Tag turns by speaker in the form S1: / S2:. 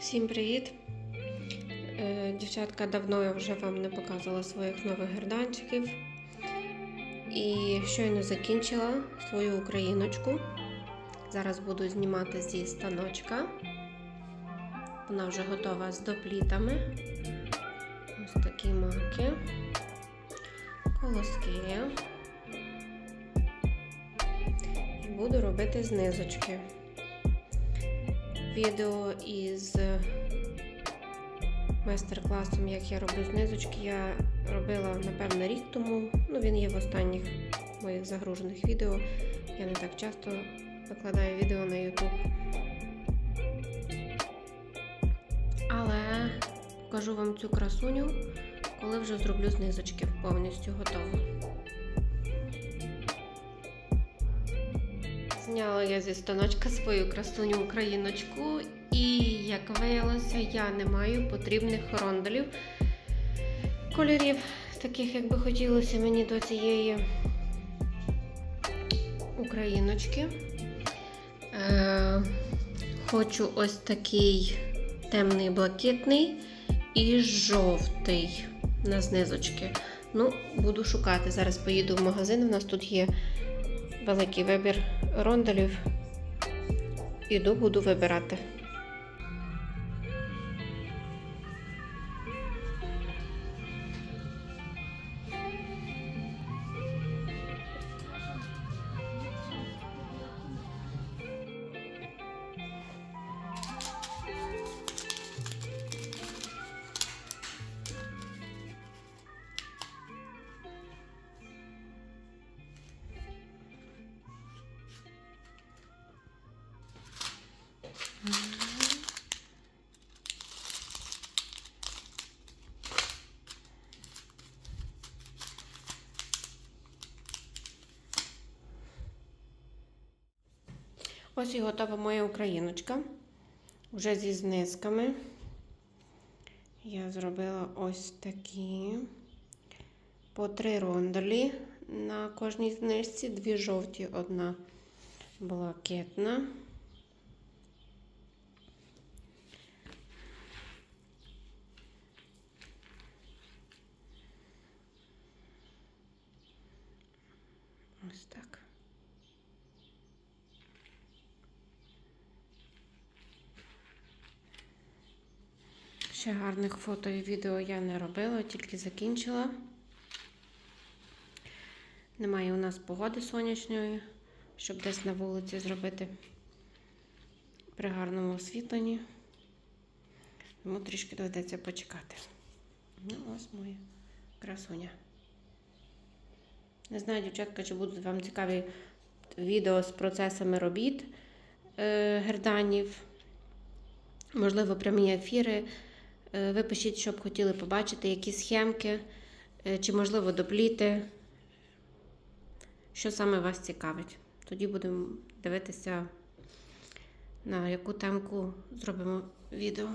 S1: Всім привіт! Е, Дівчатка, давно я вже вам не показувала своїх нових герданчиків. І щойно закінчила свою україночку. Зараз буду знімати зі станочка. Вона вже готова з доплітами. Ось такі маки, колоски. І буду робити знизочки відео із майстер-класом, як я роблю знизочки, я робила, напевно, рік тому. Ну, він є в останніх моїх загружених відео. Я не так часто викладаю відео на YouTube. Але покажу вам цю красуню, коли вже зроблю знизочки повністю готово. Зняла я зі станочка свою красуню україночку, і, як виявилося, я не маю потрібних ронделів кольорів, таких, як би хотілося мені до цієї україночки. Е, хочу ось такий темний блакитний і жовтий на знизочки. Ну, буду шукати. Зараз поїду в магазин. У нас тут є великий вибір ронделів. Іду, буду вибирати. Ось і готова моя україночка. Вже зі знизками. Я зробила ось такі по три ронделі на кожній знижці. Дві жовті, одна блакитна. Ось так. Ще гарних фото і відео я не робила, тільки закінчила. Немає у нас погоди сонячної, щоб десь на вулиці зробити при гарному освітленні. Тому трішки доведеться почекати. Ну, ось моя красуня. Не знаю, дівчатка, чи будуть вам цікаві відео з процесами робіт е, герданів. Можливо, прямі ефіри. Е, Ви пишіть, що б хотіли побачити, які схемки, е, чи, можливо, допліти. Що саме вас цікавить. Тоді будемо дивитися, на яку темку зробимо відео.